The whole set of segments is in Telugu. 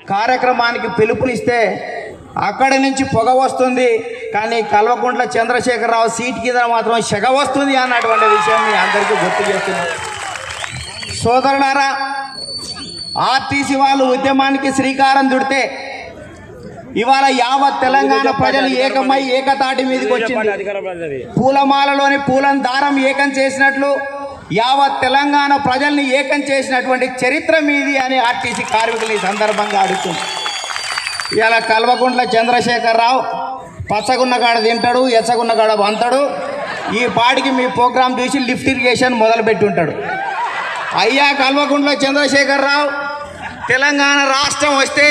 కార్యక్రమానికి పిలుపునిస్తే అక్కడి నుంచి పొగ వస్తుంది కానీ కల్వకుంట్ల చంద్రశేఖరరావు సీట్ కింద మాత్రం సెగ వస్తుంది అన్నటువంటి విషయం మీ అందరికీ గుర్తు చేస్తున్నాం సోదరులారా ఆర్టీసీ వాళ్ళు ఉద్యమానికి శ్రీకారం చుడితే ఇవాళ యావత్ తెలంగాణ ప్రజలు ఏకమై ఏకతాటి మీదకి వచ్చింది. పూలమాలలోని పూలను దారం ఏకం చేసినట్లు యావత్ తెలంగాణ ప్రజల్ని ఏకం చేసినటువంటి చరిత్ర మీది అని ఆర్టీసీ కార్మికులు ఈ సందర్భంగా అడుగుతుంది ఇలా కల్వకుంట్ల చంద్రశేఖరరావు పచ్చగున్న కాడ తింటాడు ఎచ్చగున్న కాడ వంతాడు. ఈ పాటికి మీ ప్రోగ్రాం చూసి లిఫ్ట్ ఇరిగేషన్ మొదలుపెట్టి ఉంటాడు అయ్యా కల్వకుంట్ల చంద్రశేఖరరావు తెలంగాణ రాష్ట్రం వస్తే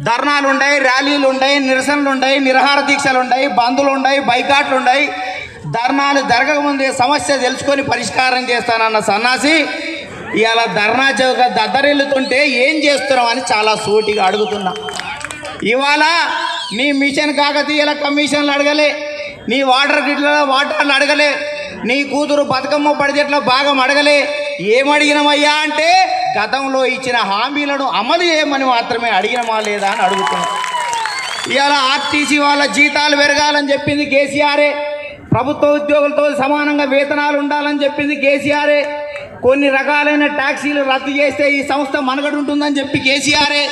ధర్నాలు ఉన్నాయి ర్యాలీలు ఉన్నాయి నిరసనలు ఉన్నాయి నిరహార దీక్షలు ఉన్నాయి బంధులు ఉన్నాయి బైకాట్లు ఉన్నాయి ధర్నాలు జరగకముందే సమస్య తెలుసుకొని పరిష్కారం చేస్తానన్న సన్నాసి ఇవాళ ధర్నా చౌక దద్దరిల్లుతుంటే ఏం చేస్తున్నావు అని చాలా సూటిగా అడుగుతున్నా. ఇవాళ నీ మిషన్ కాకతీయల కమిషన్లు అడగలే నీ వాటర్ గిట్లలో వాటర్లు అడగలే నీ కూతురు బతుకమ్మ పడిచెట్ల భాగం అడగలే. ఏమడిగినమయ్యా అంటే గతంలో ఇచ్చిన హామీలను అమలు చేయమని మాత్రమే అడిగినమా లేదా అని అడుగుతున్నాం. ఇవాళ ఆర్టీసీ వాళ్ళ జీతాలు పెరగాలని చెప్పింది కేసీఆరే. ప్రభుత్వ ఉద్యోగులతో సమానంగా వేతనాలు ఉండాలని చెప్పింది కేసీఆరే. కొన్ని రకాలైన ట్యాక్సీలు రద్దు చేస్తే ఈ సంస్థ మనగడు ఉంటుందని చెప్పి కేసీఆరే.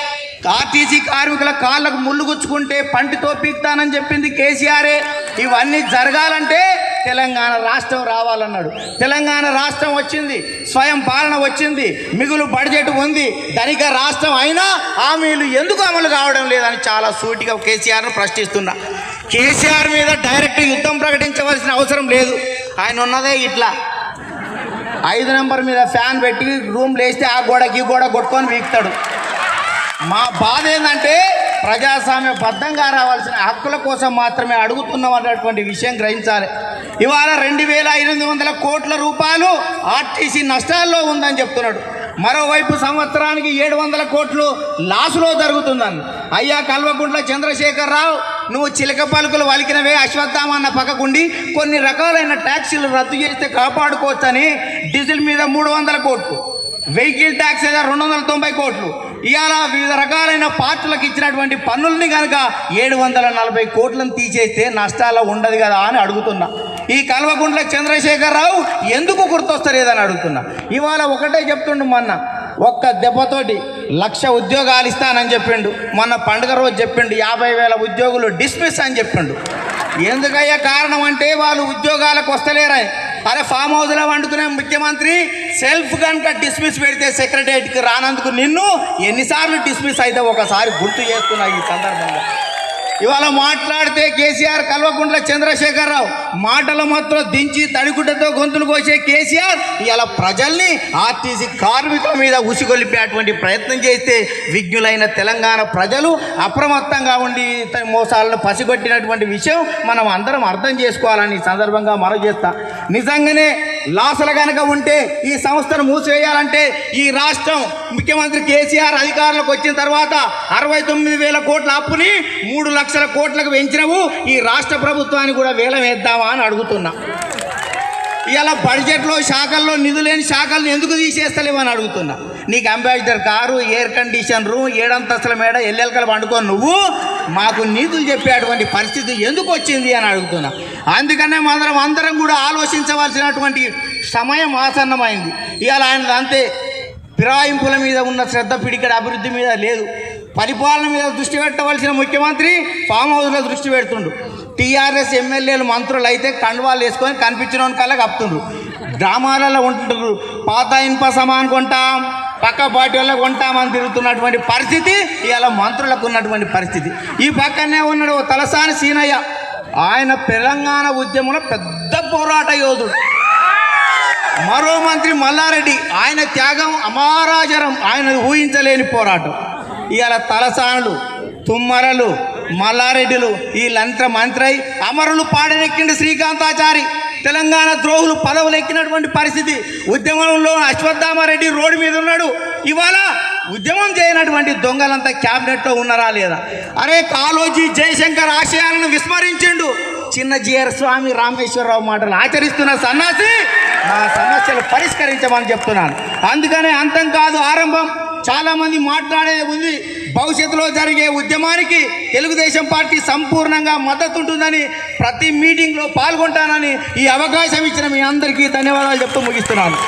ఆర్టీసీ కార్మికుల కాళ్ళకు ముళ్ళు గుచ్చుకుంటే పంటితో పీక్తానని చెప్పింది కేసీఆరే. ఇవన్నీ జరగాలంటే తెలంగాణ రాష్ట్రం రావాలన్నాడు. తెలంగాణ రాష్ట్రం వచ్చింది స్వయం పాలన వచ్చింది మిగులు బడ్జెట్ ఉంది ధనిక రాష్ట్రం అయినా హామీలు ఎందుకు అమలు కావడం లేదని చాలా సూటిగా కేసీఆర్ను ప్రశ్నిస్తున్నా. కేసీఆర్ మీద డైరెక్ట్ యుద్ధం ప్రకటించవలసిన అవసరం లేదు. ఆయన ఉన్నదే ఇట్లా. ఐదు నెంబర్ మీద ఫ్యాన్ పెట్టి రూమ్ లేస్తే ఆ గోడకి ఈ గోడ కొట్టుకొని వీక్తాడు. మా బాధ ఏంటంటే ప్రజాస్వామ్య బద్ధంగా రావాల్సిన హక్కుల కోసం మాత్రమే అడుగుతున్నాం అన్నటువంటి విషయం గ్రహించాలి. ఇవాళ రెండు వేల ఎనిమిది వందల కోట్ల రూపాయలు ఆర్టీసీ నష్టాల్లో ఉందని చెప్తున్నాడు. మరోవైపు సంవత్సరానికి ఏడు వందల కోట్లు లాసులో జరుగుతుందని. అయ్యా కల్వకుంట్ల చంద్రశేఖరరావు నువ్వు చిలక పలుకులు వలికినవే అశ్వత్థామ అన్న పక్కకుండి కొన్ని రకాలైన ట్యాక్సీలు రద్దు చేస్తే కాపాడుకోవచ్చని డీజిల్ మీద మూడు వందల కోట్లు వెహికల్ ట్యాక్స్ ఏదో రెండు వందల తొంభై కోట్లు ఇవాళ వివిధ రకాలైన పార్టీలకు ఇచ్చినటువంటి పన్నుల్ని కనుక ఏడు వందల నలభై కోట్లను తీసేస్తే నష్టాలు ఉండదు కదా అని అడుగుతున్నా. ఈ కల్వకుంట్ల చంద్రశేఖరరావు ఎందుకు గుర్తొస్తలేదని అడుగుతున్నా. ఇవాళ ఒకటే చెప్తుండు మొన్న ఒక్క దెబ్బతోటి లక్ష ఉద్యోగాలు ఇస్తానని చెప్పిండు. మొన్న పండుగ రోజు చెప్పిండు యాభై వేల ఉద్యోగులు డిస్మిస్ అని చెప్పిండు. ఎందుకయ్యా కారణం అంటే వాళ్ళు ఉద్యోగాలకు వస్తలేరా అరే ఫామ్ హౌస్లో వండుకునే ముఖ్యమంత్రి సెల్ఫ్ కనుక డిస్మిస్ పెడితే సెక్రటరియట్కి రానందుకు నిన్ను ఎన్నిసార్లు డిస్మిస్ అయితే ఒకసారి గుర్తు చేస్తున్నా ఈ సందర్భంగా ఇవాళ మాట్లాడితే కేసీఆర్ కల్వకుంట్ల చంద్రశేఖరరావు మాటలు మాత్రం దించి తడిగుడ్డతో గొంతులు కోసే కేసీఆర్ ఇవాళ ప్రజల్ని ఆర్టీసీ కార్మికుల మీద ఉసిగొలిపేటువంటి ప్రయత్నం చేస్తే విజ్ఞులైన తెలంగాణ ప్రజలు అప్రమత్తంగా ఉండి మోసాలను పసిగొట్టినటువంటి విషయం మనం అందరం అర్థం చేసుకోవాలని ఈ సందర్భంగా మనం చేస్తా. నిజంగానే లాసులు కనుక ఉంటే ఈ సంస్థను మూసివేయాలంటే ఈ రాష్ట్రం ముఖ్యమంత్రి కేసీఆర్ అధికారంలోకి వచ్చిన తర్వాత అరవై తొమ్మిది వేల కోట్ల అప్పుని మూడు లక్షల కోట్లకు పెంచినవు ఈ రాష్ట్ర ప్రభుత్వాన్ని కూడా వేలం వేద్దామా అని అడుగుతున్నా. ఇలా బడ్జెట్లో శాఖల్లో నిధులేని శాఖలను ఎందుకు తీసేస్తలేవని అడుగుతున్నా. నీకు ambassador car air condition room ఏడంతస్తుల మేడ ఎల్లెలకలు పండుకొని నువ్వు మాకు నీతులు చెప్పేటువంటి పరిస్థితి ఎందుకు వచ్చింది అని అడుగుతున్నా. అందుకనే మనం అందరం కూడా ఆలోచించవలసినటువంటి సమయం ఆసన్నమైంది. ఇవాళ ఆయన అంతే ఫిరాయింపుల మీద ఉన్న శ్రద్ధ పిడికడ అభివృద్ధి మీద లేదు. పరిపాలన మీద దృష్టి పెట్టవలసిన ముఖ్యమంత్రి ఫామ్ హౌస్లో దృష్టి పెడుతుండు. టీఆర్ఎస్ ఎమ్మెల్యేలు మంత్రులు అయితే కండువాలు వేసుకొని కనిపించిన కల్లా కప్పుతుండ్రు. గ్రామాలలో ఉంటుండ్రు. పాత ఇన్ప సమాన్ కొంటాం పక్క పార్టీ వల్ల కొంటామని తిరుగుతున్నటువంటి పరిస్థితి ఇవాళ మంత్రులకు ఉన్నటువంటి పరిస్థితి. ఈ పక్కనే ఉన్నాడు ఓ తలసాని సీనయ్య. ఆయన తెలంగాణ ఉద్యమంలో పెద్ద పోరాట యోధుడు. మరో మంత్రి మల్లారెడ్డి. ఆయన త్యాగం అమారాజరం. ఆయన ఊహించలేని పోరాటం. ఇవాళ తలసానులు తుమ్మరలు మల్లారెడ్డిలు వీళ్ళంతా మంత్రై అమరులు పాడనెక్కిండు శ్రీకాంతాచారి. తెలంగాణ ద్రోహులు పదవులు ఎక్కినటువంటి పరిస్థితి ఉద్యమంలో అశ్వత్థామారెడ్డి రోడ్డు మీద ఉన్నాడు. ఇవాళ ఉద్యమం చేయనటువంటి దొంగలంతా క్యాబినెట్లో ఉన్నారా లేదా? అరే కాలోజీ జయశంకర్ ఆశయాలను విస్మరించిండు. చిన్న జిఆర్ స్వామి రామేశ్వరరావు మాటలు ఆచరిస్తున్న సన్నాసి మా సమస్యలు పరిష్కరించమని చెప్తున్నాను. అందుకనే అంతం కాదు ఆరంభం. చాలామంది మాట్లాడేది ఉంది. భవిష్యత్తులో జరిగే ఉద్యమానికి తెలుగుదేశం పార్టీ సంపూర్ణంగా మద్దతు ఉంటుందని ప్రతి మీటింగ్లో పాల్గొంటానని ఈ అవకాశం ఇచ్చిన మీ అందరికీ ధన్యవాదాలు చెప్తూ ముగిస్తున్నాను.